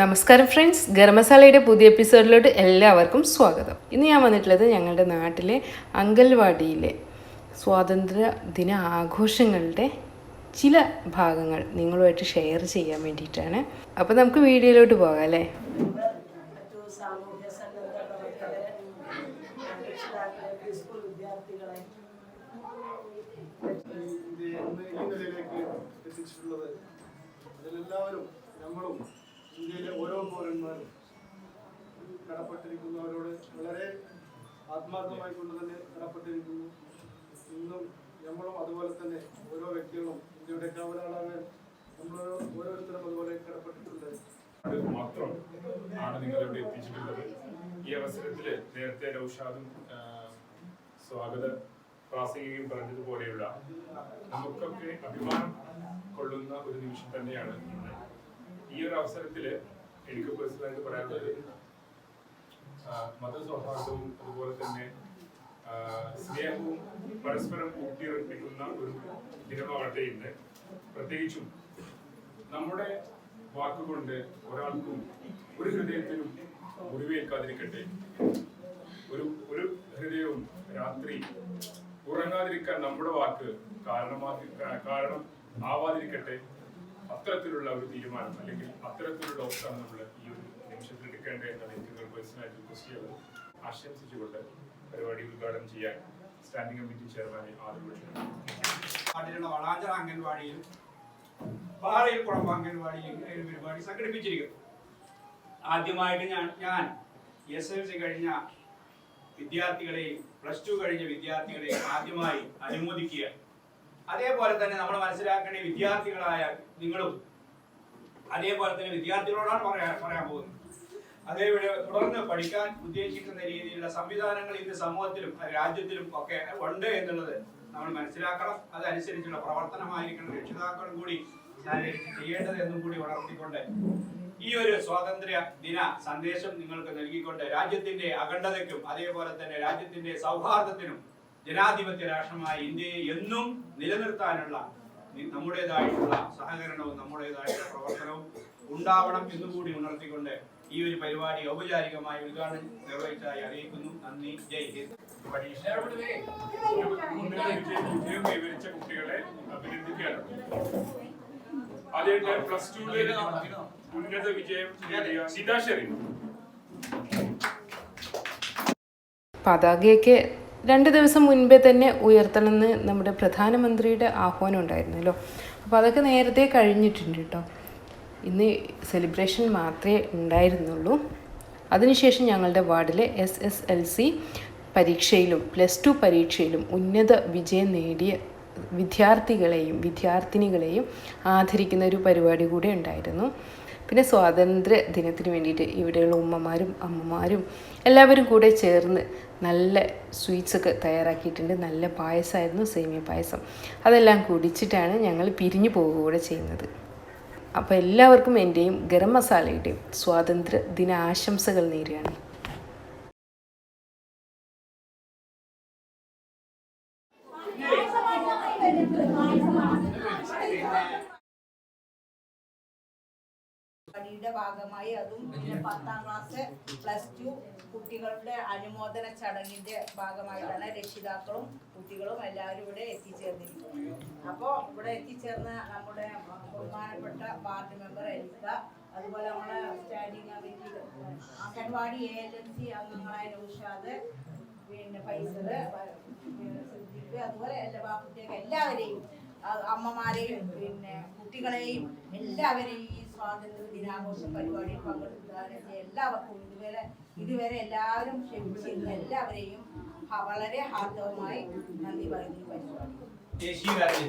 നമസ്കാരം ഫ്രണ്ട്സ് ഗരം പുതിയ എപ്പിസോഡിലോട്ട് എല്ലാവർക്കും സ്വാഗതം. ഇന്ന് ഞാൻ വന്നിട്ടുള്ളത് ഞങ്ങളുടെ നാട്ടിലെ അങ്കൽവാടിയിലെ സ്വാതന്ത്ര്യ ദിന ആഘോഷങ്ങളുടെ ചില ഭാഗങ്ങൾ നിങ്ങളുമായിട്ട് ഷെയർ ചെയ്യാൻ വേണ്ടിയിട്ടാണ്. അപ്പോൾ നമുക്ക് വീഡിയോയിലോട്ട് പോകാം അല്ലേ? നമ്മളും കടപ്പെട്ടിരിക്കുന്നവരോട് വളരെ ആത്മാർത്ഥമായി കൊണ്ട് തന്നെ കടപ്പെട്ടിരിക്കുന്നു ഇന്നും നമ്മളും അതുപോലെ തന്നെ ഓരോ വ്യക്തികളും ഇന്ത്യയുടെ കാവലാളാകാൻ നമ്മൾ ഓരോരുത്തരും അതുപോലെ കടപ്പെട്ടിട്ടുണ്ട് മാത്രം ആണ് നിങ്ങളിവിടെ എത്തിച്ചിട്ടുള്ളത്. ഈ അവസരത്തിൽ നേരത്തെ രൗഷാദും സ്വാഗത പ്രാസംഗികയും പറഞ്ഞതുപോലെയുള്ള നമുക്കൊക്കെ അഭിമാനം കൊള്ളുന്ന ഒരു നിമിഷം തന്നെയാണ് ഈ ഒരു അവസരത്തിൽ എനിക്ക് പേഴ്സണലായിട്ട് പറയാനുള്ളത് മതസൗഹാർദ്ദവും അതുപോലെ തന്നെ സ്നേഹവും പരസ്പരം ഊട്ടിയുറപ്പിക്കുന്ന ഒരു ദിനമാവട്ടെ ഇന്ന് പ്രത്യേകിച്ചും നമ്മുടെ വാക്കുകൊണ്ട് ഒരാൾക്കും ഒരു ഹൃദയത്തിനും മുറിവേൽക്കാതിരിക്കട്ടെ ഒരു ഒരു ഹൃദയവും രാത്രി ഉറങ്ങാതിരിക്കാൻ നമ്മുടെ വാക്ക് കാരണമാക്കി കാരണം ആവാതിരിക്കട്ടെ. അത്തരത്തിലുള്ള ഒരു തീരുമാനം അല്ലെങ്കിൽ അത്തരത്തിലുള്ള ഓപ്ഷനാണ് നമ്മൾ എടുക്കേണ്ടത് എന്നാണ് എനിക്ക് പേഴ്സണലായിട്ട് റിക്വസ്റ്റ് ചെയ്യുന്നത് ആശംസിച്ചുകൊണ്ട് പരിപാടി ഉദ്ഘാടനം ചെയ്യാൻ സ്റ്റാൻഡിംഗ് കമ്മിറ്റി ചെയർമാനെ ആദ്യം വളാഞ്ചറ അംഗൻവാടിയിൽ പാറയിൽ കുളമ്പ് അംഗൻവാടിയിൽ ഒരു പരിപാടി സംഘടിപ്പിച്ചിരിക്കുന്നു. ആദ്യമായിട്ട് ഞാൻ ഞാൻ എസ് എൽ സി കഴിഞ്ഞ വിദ്യാർത്ഥികളെയും പ്ലസ് ടു കഴിഞ്ഞ വിദ്യാർത്ഥികളെയും ആദ്യമായി അനുമോദിക്കുക. അതേപോലെ തന്നെ നമ്മൾ മനസ്സിലാക്കേണ്ട വിദ്യാർത്ഥികളായ നിങ്ങളും അതേപോലെ തന്നെ വിദ്യാർത്ഥികളോടാണ് പറയാൻ പറയാൻ പോകുന്നത്. അതേപോലെ തുടർന്ന് പഠിക്കാൻ ഉദ്ദേശിക്കുന്ന രീതിയിലുള്ള സംവിധാനങ്ങൾ ഇന്ന് സമൂഹത്തിലും രാജ്യത്തിലും ഒക്കെ ഉണ്ട് എന്നുള്ളത് നമ്മൾ മനസ്സിലാക്കണം. അതനുസരിച്ചുള്ള പ്രവർത്തനമായിരിക്കണം. രക്ഷിതാക്കളും കൂടി ചെയ്യേണ്ടത് എന്നും കൂടി ഉണർത്തിക്കൊണ്ട് ഈ ഒരു സ്വാതന്ത്ര്യ ദിന സന്ദേശം നിങ്ങൾക്ക് നൽകിക്കൊണ്ട് രാജ്യത്തിന്റെ അഖണ്ഡതയ്ക്കും അതേപോലെ തന്നെ രാജ്യത്തിന്റെ സൗഹാർദ്ദത്തിനും ജനാധിപത്യ രാഷ്ട്രമായ ഇന്ത്യയെ എന്നും നിലനിർത്താനുള്ള നമ്മുടേതായിട്ടുള്ള സഹകരണവും നമ്മുടേതായിട്ടുള്ള പ്രവർത്തനവും ഉണ്ടാവണം എന്നുകൂടി ഉണർത്തിക്കൊണ്ട് ഈ ഒരു പരിപാടി ഔപചാരികമായി ഉദ്ഘാടനം നിർവഹിച്ചതായി അറിയിക്കുന്നു. നന്ദി. ജയ് ഹിന്ദ്. കുട്ടികളെ പ്ലസ് ഉന്നത വിജയം നേടിയ പതാകയൊക്കെ രണ്ട് ദിവസം മുൻപേ തന്നെ ഉയർത്തണമെന്ന് നമ്മുടെ പ്രധാനമന്ത്രിയുടെ ആഹ്വാനം ഉണ്ടായിരുന്നല്ലോ. അപ്പോൾ അതൊക്കെ നേരത്തെ കഴിഞ്ഞിട്ടുണ്ട് കേട്ടോ. ഇന്ന് സെലിബ്രേഷൻ മാത്രമേ ഉണ്ടായിരുന്നുള്ളൂ. അതിനുശേഷം ഞങ്ങളുടെ വാർഡിലെ എസ് എസ് എൽ സി പരീക്ഷയിലും പ്ലസ് ടു പരീക്ഷയിലും ഉന്നത വിജയം നേടിയ വിദ്യാർത്ഥികളെയും വിദ്യാർത്ഥിനികളെയും ആദരിക്കുന്ന ഒരു പരിപാടി കൂടെ ഉണ്ടായിരുന്നു. പിന്നെ സ്വാതന്ത്ര്യ ദിനത്തിന് വേണ്ടിയിട്ട് ഇവിടെയുള്ള ഉമ്മമാരും അമ്മമാരും എല്ലാവരും കൂടെ ചേർന്ന് നല്ല സ്വീറ്റ്സ് ഒക്കെ തയ്യാറാക്കിയിട്ടുണ്ട്. നല്ല പായസമായിരുന്നു സേമിയ പായസം. അതെല്ലാം കുടിച്ചിട്ടാണ് ഞങ്ങൾ പിരിഞ്ഞു പോവുക ചെയ്യുന്നത്. അപ്പോൾ എല്ലാവർക്കും എന്റെയും ഗരം മസാലയുടെയും സ്വാതന്ത്ര്യ ദിനാശംസകൾ നേരുകയാണ്. പരിപാടിയുടെ ഭാഗമായി അതും പിന്നെ പത്താം ക്ലാസ് പ്ലസ് ടു കുട്ടികളുടെ അനുമോദന ചടങ്ങിന്റെ ഭാഗമായിട്ടാണ് രക്ഷിതാക്കളും കുട്ടികളും എല്ലാവരും ഇവിടെ എത്തിച്ചേർന്നിരിക്കുന്നത്. അപ്പോൾ ഇവിടെ എത്തിച്ചേർന്ന നമ്മുടെ ബഹുമാനപ്പെട്ട വാർഡ് മെമ്പർ എലിസ അതുപോലെ നമ്മളെ standing committee anganwadi A L M C അംഗങ്ങളായ നൗഷാദ് പിന്നെ ഫൈസൽ അതുപോലെ എല്ലാ ബാപ്പുട്ടിയൊക്കെ എല്ലാവരെയും അമ്മമാരെയും പിന്നെ കുട്ടികളെയും എല്ലാവരെയും ഈ സ്വാതന്ത്ര്യ ദിനാഘോഷ പരിപാടിയിൽ പങ്കെടുത്തവരൊക്കെ എല്ലാവർക്കും ഇതുവരെ ഇതുവരെ എല്ലാവരും ക്ഷമിച്ചിരുന്ന എല്ലാവരെയും വളരെ ഹാർദവമായി നന്ദി പറയുന്നു ഈ പരിപാടി.